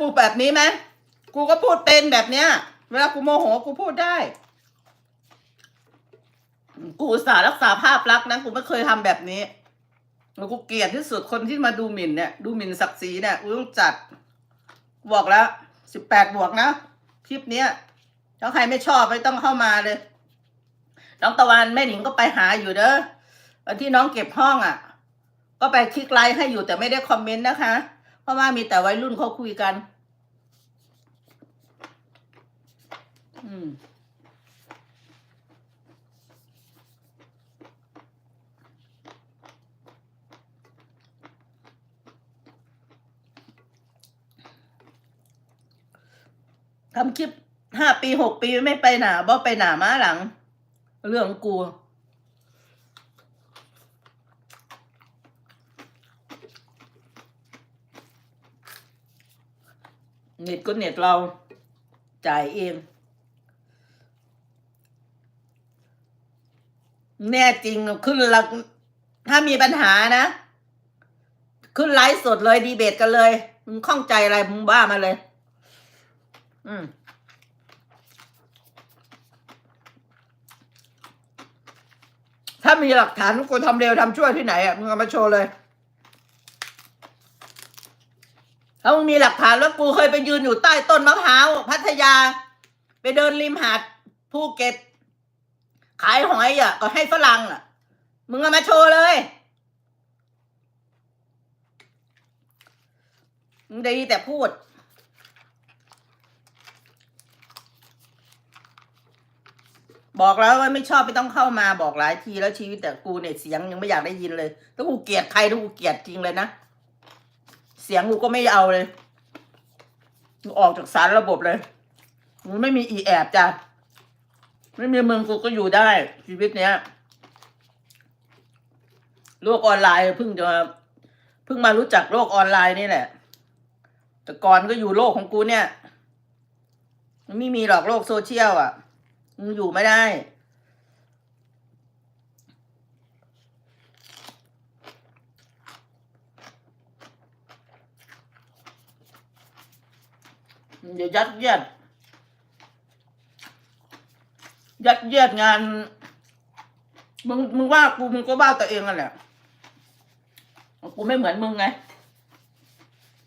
กูแบบนี้ไหมกูก็พูดเป็นแบบเนี้ย เวลากูโมโหกูพูดได้ กูสารักษาภาพลักษณ์นะกูไม่เคยทำแบบนี้แล้วกูเกลียดที่สุดคนที่มาดูหมิ่นเนี่ย ดูหมิ่นศักดิ์ศรีเนี่ยกูต้องจัดบอกแล้วสิบแปดบวกนะคลิปเนี้ยถ้าใครไม่ชอบไม่ต้องเข้ามาเลย น้องตะวันแม่หนิงก็ไปหาอยู่เด้อวันที่น้องเก็บห้องอะ ก็ไปคลิกไลค์ให้อยู่แต่ไม่ได้คอมเมนต์นะคะ ราะว่ามีแต่วัยรุ่นเขาคุยกัน อืมทำคลิปห้าปีหกปีไม่ไปหนาบ่ไปหนามาหลัง เรื่องกู เน็ตก็เน็ตเราจ่ายเอง แน่จริงขึ้นละถ้ามีปัญหานะ ขึ้นไลฟ์สดเลยดีเบตกันเลย มึงข้องใจอะไรมึงบ้ามาเลย อืมถ้ามีหลักฐานกูทำเร็วทำชั่วที่ไหนอะมึงเอามาโชว์เลย ถ้ามึงมีหลักฐานว่ากูเคยไปยืนอยู่ใต้ต้นมะพร้าวพัทยา ไปเดินริมหาดภูเก็ต ขายหอยอะ ก็ให้ฝรั่งอะ มึงเอามาโชว์เลย มึงดีแต่พูดบอกแล้วว่าไม่ชอบไม่ต้องเข้ามาบอกหลายทีแล้วชีวิตแต่กูเนี่ยเสียงยังไม่อยากได้ยินเลยถ้ากูเกลียดใครถ้ากูเกลียดจริงเลยนะ เสียงกูก็ไม่เอาเลยกูออกจากสารระบบเลยมึงไม่มีอีแอบจ้ะไม่มีมึงกูก็อยู่ได้ชีวิตเนี้ยโลกออนไลน์เพิ่งจะเพิ่งมารู้จักโลกออนไลน์นี่แหละ แต่ก่อนก็อยู่โลกของกูเนี่ยมันไม่มีหรอกโลกโซเชียลอะมึงอยู่ไม่ได้ เดี๋ยวยัดเยียด ยัดเยียดงาน มึงมึงว่ากูมึงก็ว่าตัวเองอะแหละกูไม่เหมือนมึงไง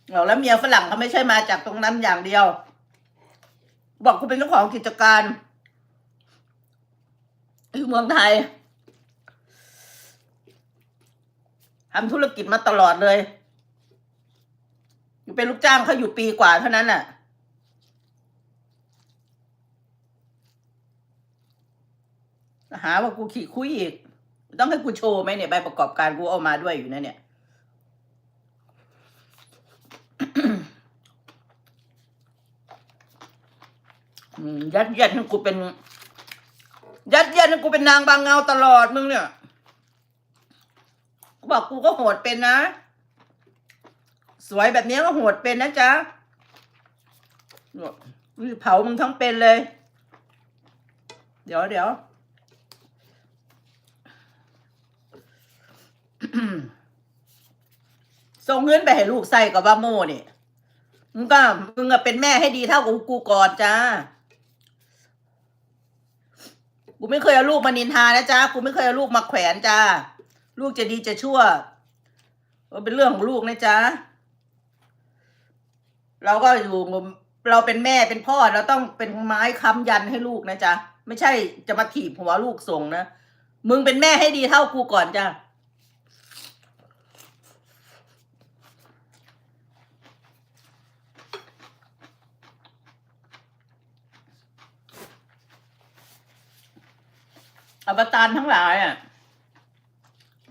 เอาแล้วเมียฝรั่งเขาไม่ใช่มาจากตรงนั้นอย่างเดียว บอกกูเป็นเจ้าของกิจการอยู่เมืองไทยทำธุรกิจมาตลอดเลย อยู่เป็นลูกจ้างเขาอยู่ปีกว่าเท่านั้นน่ะ หาว่ากูขี่คุยอีก ต้องให้กูโชว์ไหมเนี่ยใบประกอบการกูเอามาด้วยอยู่นะเนี่ย ยัดเยียดให้กูเป็น ยัดเยียดให้กูเป็นนางบางเงาตลอดมึงเนี่ยกูบอกกูก็โหดเป็นนะ สวยแบบนี้ก็โหดเป็นนะจ๊ะเผามึงทั้งเป็นเลย เดี๋ยวเดี๋ยว ส่งเงินไปให้ลูกใส่กับว่าโม่นี่มึงก็มึงก็เป็นแม่ให้ดีเท่ากับกูก่อนจ้ากูไม่เคยเอาลูกมานินทานะจ๊ะกูไม่เคยเอาลูกมาแขวนจ้าลูกจะดีจะชั่วเป็นเรื่องของลูกนะจ๊ะเราก็อยู่เราเป็นแม่เป็นพ่อเราต้องเป็นไม้ค้ำยันให้ลูกนะจ๊ะ ไม่ใช่จะมาถีบหัวลูกส่งนะ มึงเป็นแม่ให้ดีเท่ากูก่อนจ้ะ อวตารทั้งหลายอะ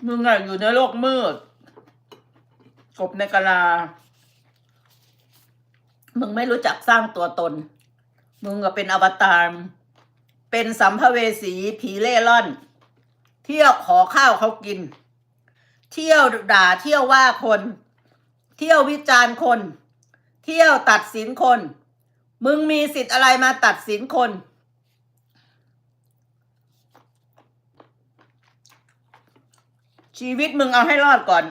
มึงอะอยู่ในโลกมืด กบในกะลา มึงไม่รู้จักสร้างตัวตน มึงก็เป็นอวตาร เป็นสัมภเวสีผีเล่ร่อน เที่ยวขอข้าวเขากิน เที่ยวด่าเที่ยวว่าคน เที่ยววิจารณ์คน เที่ยวตัดสินคน มึงมีสิทธิ์อะไรมาตัดสินคน ชีวิตมึงเอาให้รอดก่อน